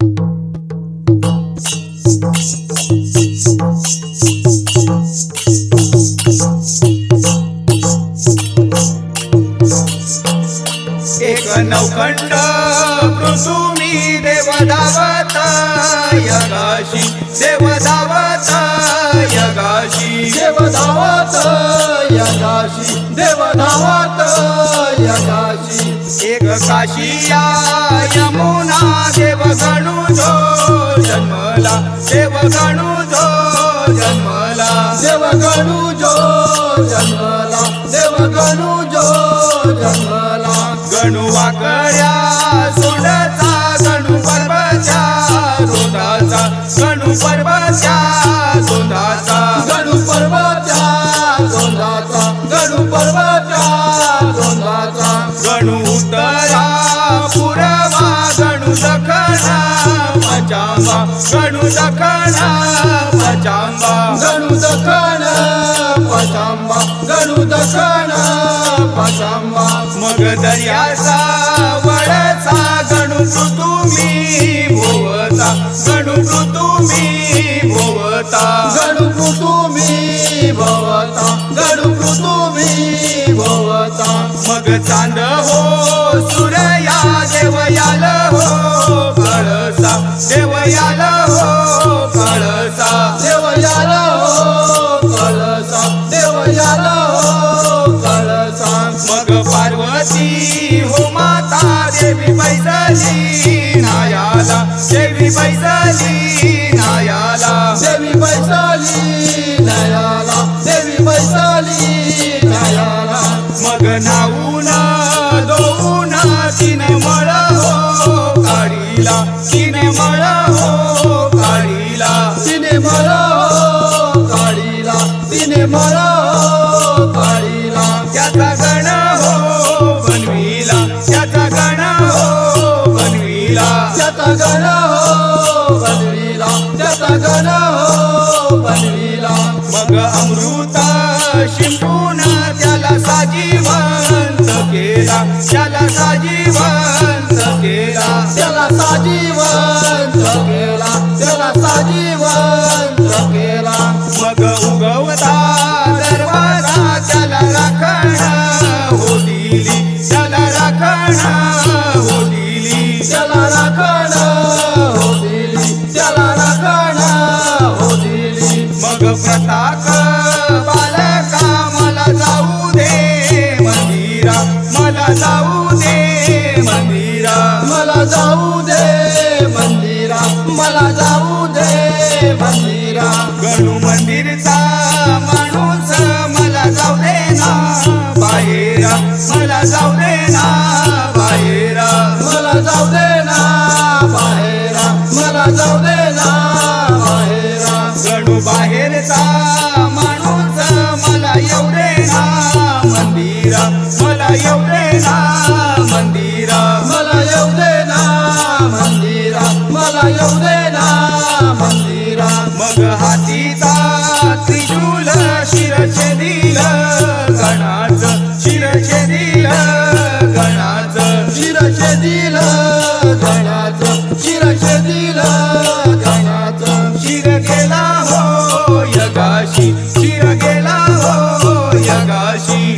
एक नवखंड पृथुमी देव धावता यगाशी देव धावता यगाशी देव धावता यगाशी देव धावता एक काशिया यमुना देव गणू जो जन्मला देव गणू जो जन्मला. देव गणू जो जन्मला देव गणू जो जन्मला. गणू वाकड्या सुडचा गणू पर्वचा रोडाचा गणू पर्वचा गणू दखाना पचांबा. गणू दखाना पचांबा. गणू दखाना पचांबा. मग दर्याचा वडाचा गणू तुम्ही भोवता. गणू तुम्ही भोवता. गणू तुम्ही भोवता. गणू तुम्ही भोवता. मग चांद हो Ali बाहेरचा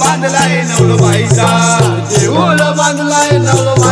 बांधलाय नवलबाईचा. देऊळ बांधलाय नवलबाई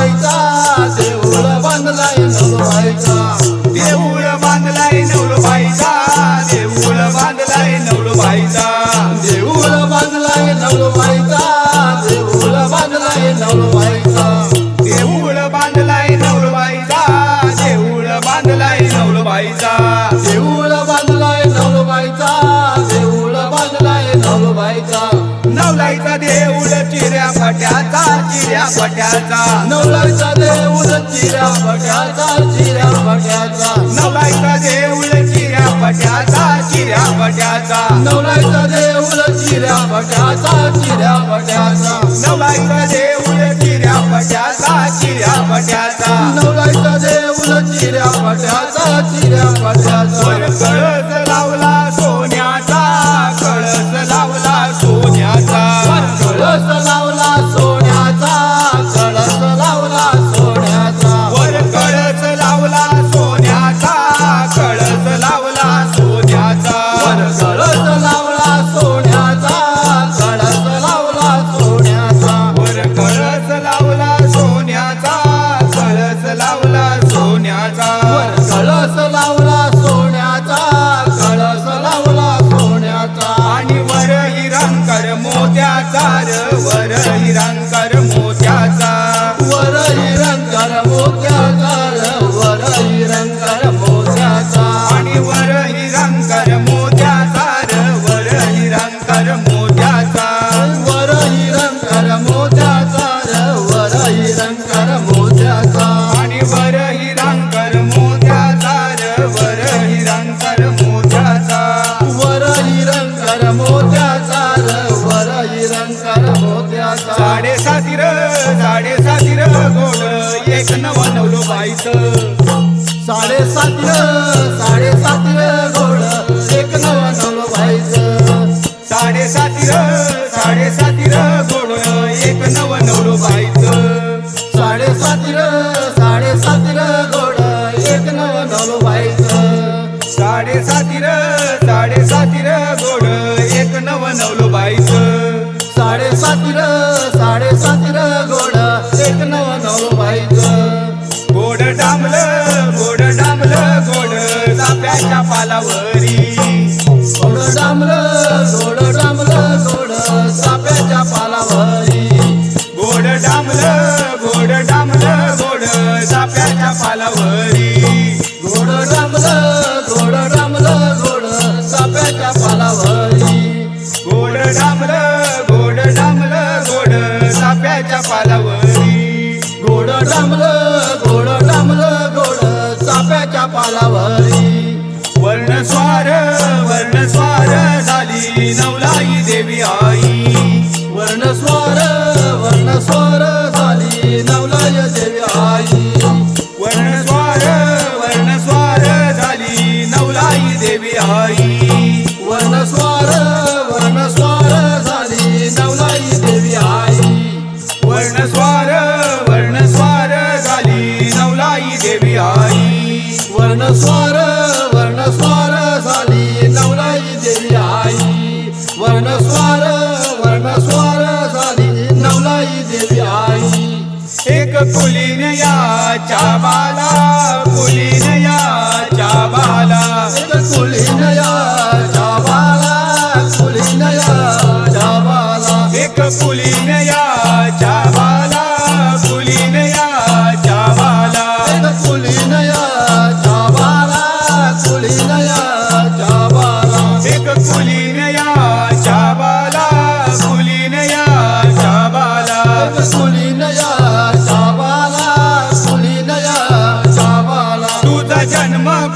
पट्याचा चिऱ्या पट्याचा नवलाचा देऊळ चिऱ्या पट्याचा चिऱ्या पट्याचा नवलाचा देऊळ चिऱ्या पट्याचा चिऱ्या पट्याचा नवलाचा देऊळ चिऱ्या पट्याचा चिऱ्या पट्याचा नवलाचा देऊळ चिऱ्या पट्याचा चिऱ्या पट्याचा नवलाचा देऊळ चिऱ्या पट्याचा चिऱ्या पट्याचा बाला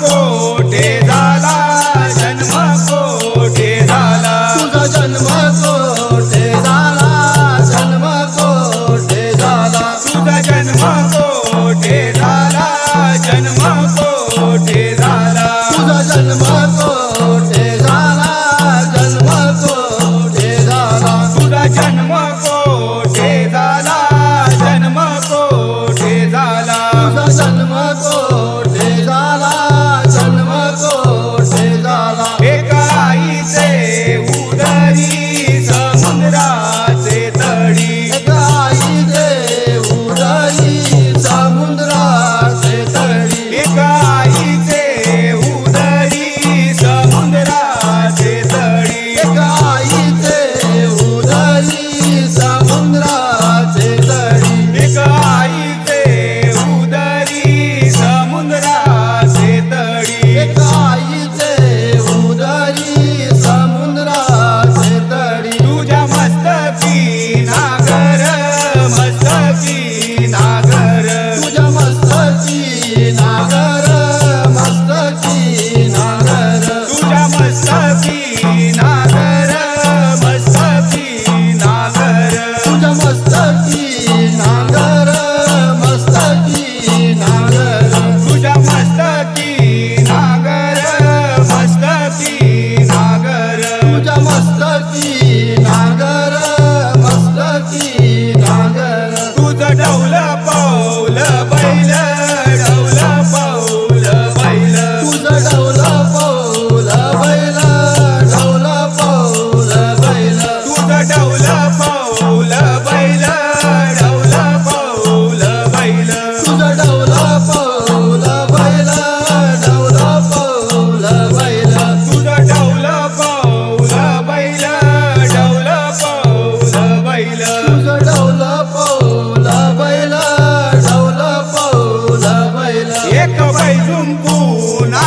कोठे झाला एक बैजून कुना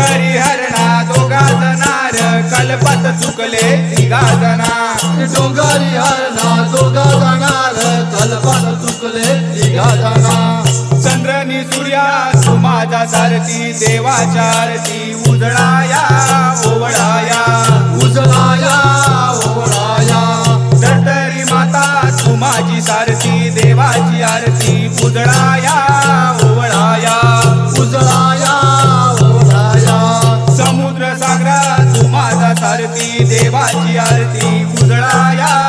डोंगरी हरणा दोघा जणार चुकले तिघा जना डोंगरी हरणा दोघा जाणार कल्पात चुकले तिघा चंद्रनी सूर्या सुमाजा सारती देवाच्या आरती उजळाया ओवळाया. उजळाया ओवळाया. दटरी माता सुमाजी सारती देवाची आरती उजळाया. माझा देवाची आरती उजळाया ओवळाया